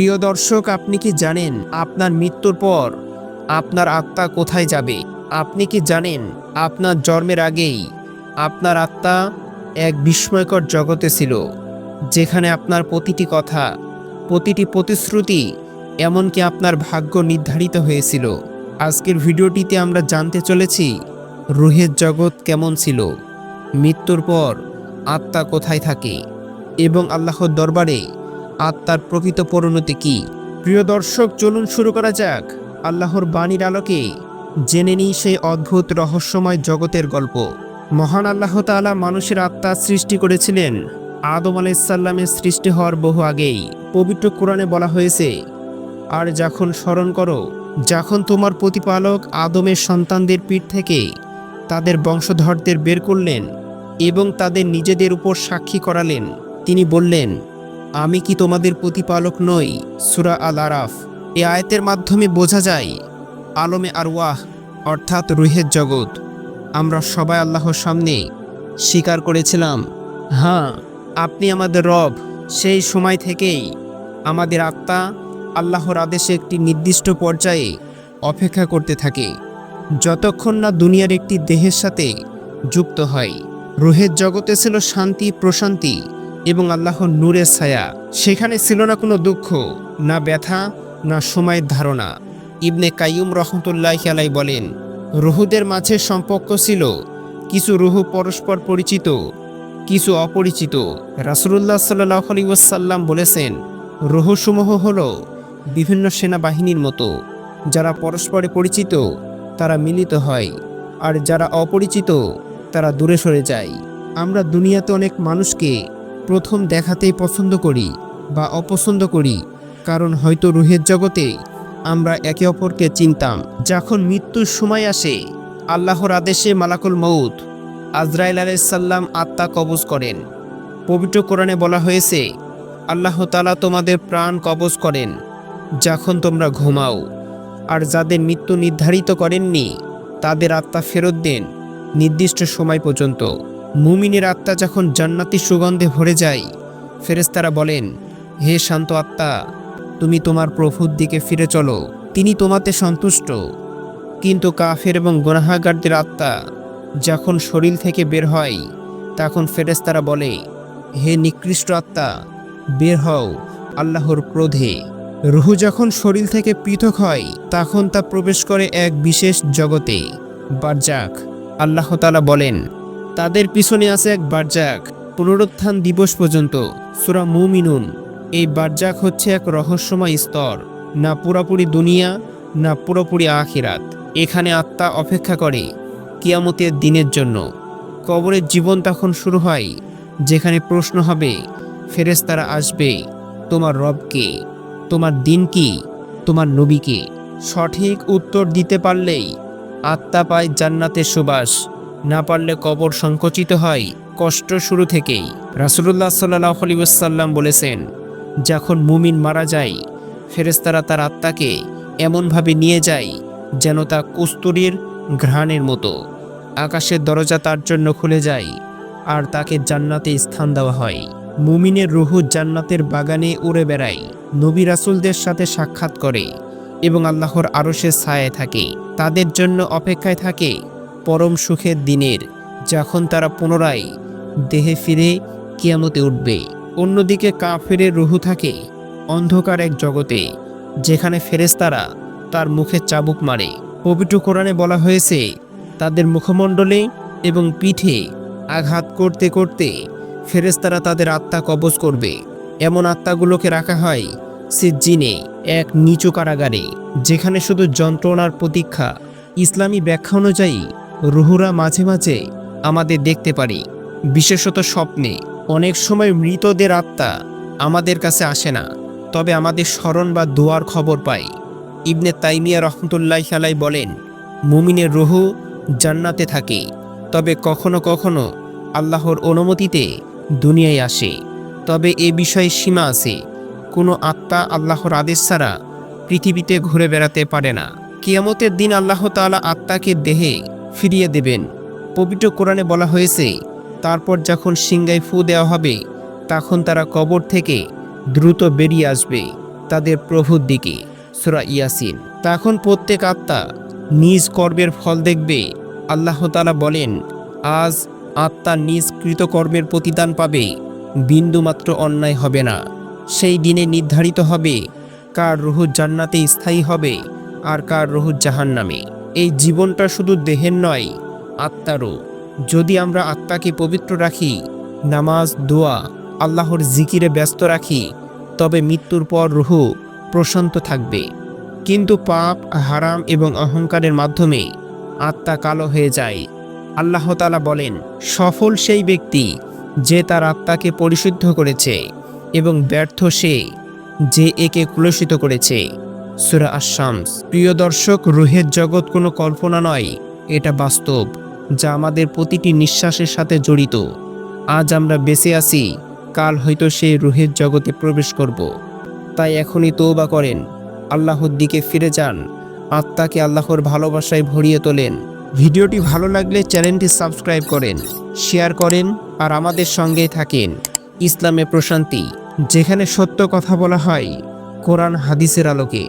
প্রিয় দর্শক, আপনি কি জানেন আপনার মৃত্যুর পর আপনার আত্মা কোথায় যাবে? আপনি কি জানেন আপনার জন্মের আগেই আপনার আত্মা এক বিস্ময়কর জগতে ছিল, যেখানে আপনার প্রতিটি কথা, প্রতিটি প্রতিশ্রুতি, এমনকি আপনার ভাগ্য নির্ধারিত হয়েছিল। আজকের ভিডিওটিতে আমরা জানতে চলেছি রুহের জগৎ কেমন ছিল, মৃত্যুর পর আত্মা কোথায় থাকে এবং আল্লাহর দরবারে আত্মার প্রকৃত পরিণতি কি? প্রিয় দর্শক, চলুন শুরু করা যাক। আল্লাহর বাণীর আলোকে জেনে নিই সেই অদ্ভুত রহস্যময় জগতের গল্প। মহান আল্লাহ তাআলা মানুষের আত্মা সৃষ্টি করেছিলেন আদম আলাইসাল্লামের সৃষ্টি হওয়ার বহু আগেই। পবিত্র কোরআনে বলা হয়েছে, আর যখন স্মরণ করো, যখন তোমার প্রতিপালক আদমের সন্তানদের পিঠ থেকে তাদের বংশধরদের বের করলেন এবং তাদের নিজেদের উপর সাক্ষী করালেন, তিনি বললেন আমি কি তোমাদের প্রতিপালক নই? সুরা আল আরাফ এ আয়তের মাধ্যমে বোঝা যায়, আলমে আরওয়াহ, অর্থাৎ রুহের জগৎ। আমরা সবাই আল্লাহর সামনে স্বীকার করেছিলাম। হ্যাঁ আপনি আমাদের রব। সেই সময় থেকেই আমাদের আত্মা আল্লাহর আদেশে একটি নির্দিষ্ট পর্যায়ে অপেক্ষা করতে থাকে। যতক্ষণ না দুনিয়ার একটি দেহের সাথে যুক্ত হয়। রুহের জগতে ছিল শান্তি, প্রশান্তি। এবং আল্লাহর নূরের ছায়া। সেখানে ছিল না কোনো দুঃখ, না ব্যথা, না সময়ের ধারণা। ইবনে কাইয়ুম রহমতুল্লাহ আলাই বলেন, রুহুদের মাঝে সম্পর্ক ছিল, কিছু রুহু পরস্পর পরিচিত, কিছু অপরিচিত। রাসুলুল্লাহ সাল্লাহ আলী বলেছেন, রুহুসমূহ হল বিভিন্ন সেনাবাহিনীর মতো। যারা পরস্পরে পরিচিত, তারা মিলিত হয়, আর যারা অপরিচিত, তারা দূরে সরে যায়। আমরা দুনিয়াতে অনেক মানুষকে প্রথম দেখাতেই পছন্দ করি বা অপছন্দ করি, কারণ হয়তো রুহের জগতে আমরা একে অপরকে চিনতাম। যখন মৃত্যুর সময় আসে, আল্লাহর আদেশে মালাকুল মৌত আজরাইল আলাইসাল্লাম আত্মা কবজ করেন। পবিত্র কোরআনে বলা হয়েছে, আল্লাহ তালা তোমাদের প্রাণ কবজ করেন যখন তোমরা ঘুমাও। আর যাদের মৃত্যু নির্ধারিত করেননি, তাদের আত্মা ফেরত দেন নির্দিষ্ট সময় পর্যন্ত। মুমিনের আত্মা যখন জান্নাতি সুগন্ধে ভরে যায় ফেরেস্তারা বলেন, হে শান্ত আত্মা, তুমি তোমার প্রভুর দিকে ফিরে চলো। তিনি তোমাতে সন্তুষ্ট। কিন্তু কাফের এবং গুনাহাগারদের আত্মা যখন শরীর থেকে বের হয়, তখন ফেরেস্তারা বলে, হে নিকৃষ্ট আত্মা, বের হও, আল্লাহর ক্রোধে। রুহু যখন শরীর থেকে পৃথক হয়, তখন তা প্রবেশ করে এক বিশেষ জগতে। বারজাক, আল্লাহ তালা বলেন তাদের পিছনে আছে এক বারজাক। পুনরুত্থান দিবস পর্যন্ত, সুরা মুমিনুন। এই বারজাক হচ্ছে এক রহস্যময় স্তর, না পুরোপুরি দুনিয়া, না পুরোপুরি আখিরাত। এখানে আত্মা অপেক্ষা করে কিয়ামতের দিনের জন্য। কবরের জীবন তখন শুরু হয়, যেখানে প্রশ্ন হবে, ফেরেশতারা আসবে, তোমার রবকে তোমার দিন কি? তোমার নবীকে সঠিক উত্তর দিতে পারলেই আত্মা পায় জান্নাতের সুবাস। না পারলে কবর সংকুচিত হয়, কষ্ট শুরু থেকেই। রাসুলুল্লাহ সাল্লাহ বলেছেন, যখন মুমিন মারা যায় ফেরেস্তারা তার আত্মাকে এমনভাবে নিয়ে যায় যেন তা কস্তুরীর ঘ্রাণের মতো। আকাশের দরজা তার জন্য খুলে যায় আর তাকে জান্নাতে স্থান দেওয়া হয়। মুমিনের রুহু জান্নাতের বাগানে উড়ে বেড়ায়। নবী রাসুলদের সাথে সাক্ষাৎ করে এবং আল্লাহর আরশের ছায়ায় থাকে। তাদের জন্য অপেক্ষায় থাকে পরম সুখের দিনের, যখন তারা পুনরায় দেহে ফিরে কিয়ামতে উঠবে। অন্যদিকে কাফেরের রুহু থাকে অন্ধকার এক জগতে, যেখানে ফেরেস্তারা তার মুখে চাবুক মারে। পবিত্র কোরআনে বলা হয়েছে, তাদের মুখমণ্ডলে এবং পিঠে আঘাত করতে করতে ফেরেস্তারা তাদের আত্মা কবজ করবে। এমন আত্মাগুলোকে রাখা হয় সিজ্জিনে, এক নিচু কারাগারে, যেখানে শুধু যন্ত্রণার প্রতীক্ষা। ইসলামী ব্যাখ্যা অনুযায়ী রুহুরা মাঝে মাঝে আমাদের দেখতে পারি। বিশেষত স্বপ্নে। অনেক সময় মৃতদের আত্মা আমাদের কাছে আসে না, তবে আমাদের স্মরণ বা দোয়ার খবর পাই ইবনে তাইমিয়া রহমতুল্লাহ আলাই বলেন, মুমিনের রুহু জান্নাতে থাকে, তবে কখনো কখনো আল্লাহর অনুমতিতে দুনিয়ায় আসে। তবে এ বিষয়ে সীমা আছে, কোনো আত্মা আল্লাহর আদেশ ছাড়া পৃথিবীতে ঘুরে বেড়াতে পারে না। কিয়ামতের দিন আল্লাহ তাআলা আত্মাকে দেহে ফিরিয়ে দেবেন। পবিত্র কোরআনে বলা হয়েছে, তারপর যখন সিংগায় ফু দেওয়া হবে, তখন তারা কবর থেকে দ্রুত বেরিয়ে আসবে তাদের প্রভুর দিকে। সুরা ইয়াসিন। তখন প্রত্যেক আত্মা নিজ কর্মের ফল দেখবে। আল্লাহ তালা বলেন, আজ আত্মা নিজ কৃতকর্মের প্রতিদান পাবে, বিন্দুমাত্র অন্যায় হবে না। সেই দিনে নির্ধারিত হবে কার রুহু জান্নাতে স্থায়ী হবে আর কার রুহু জাহান্নামে। এই জীবনটা শুধু দেহের নয়, আত্মারও। যদি আমরা আত্মাকে পবিত্র রাখি, নামাজ, দোয়া, আল্লাহর জিকিরে ব্যস্ত রাখি, তবে মৃত্যুর পর রুহু প্রশান্ত থাকবে। কিন্তু পাপ, হারাম এবং অহংকারের মাধ্যমে আত্মা কালো হয়ে যায়। আল্লাহ তালা বলেন, সফল সেই ব্যক্তি যে তার আত্মাকে পরিশুদ্ধ করেছে এবং ব্যর্থ সে যে একে কুলসিত করেছে। সুরা আশামস প্রিয় দর্শক, রুহের জগৎ কোনো কল্পনা নয়, এটা বাস্তব, যা আমাদের প্রতিটি নিঃশ্বাসের সাথে জড়িত। আজ আমরা বেঁচে আছি, কাল হয়তো সেই রুহের জগতে প্রবেশ করব। তাই এখনই তৌবা করেন, আল্লাহর দিকে ফিরে যান, আত্মাকে আল্লাহর ভালোবাসায় ভরিয়ে তোলেন। ভিডিওটি ভালো লাগলে চ্যানেলটি সাবস্ক্রাইব করেন, শেয়ার করেন আর আমাদের সঙ্গেই থাকেন। ইসলামে প্রশান্তি, যেখানে সত্য কথা বলা হয়, কোরআন হাদিসের আলোকে।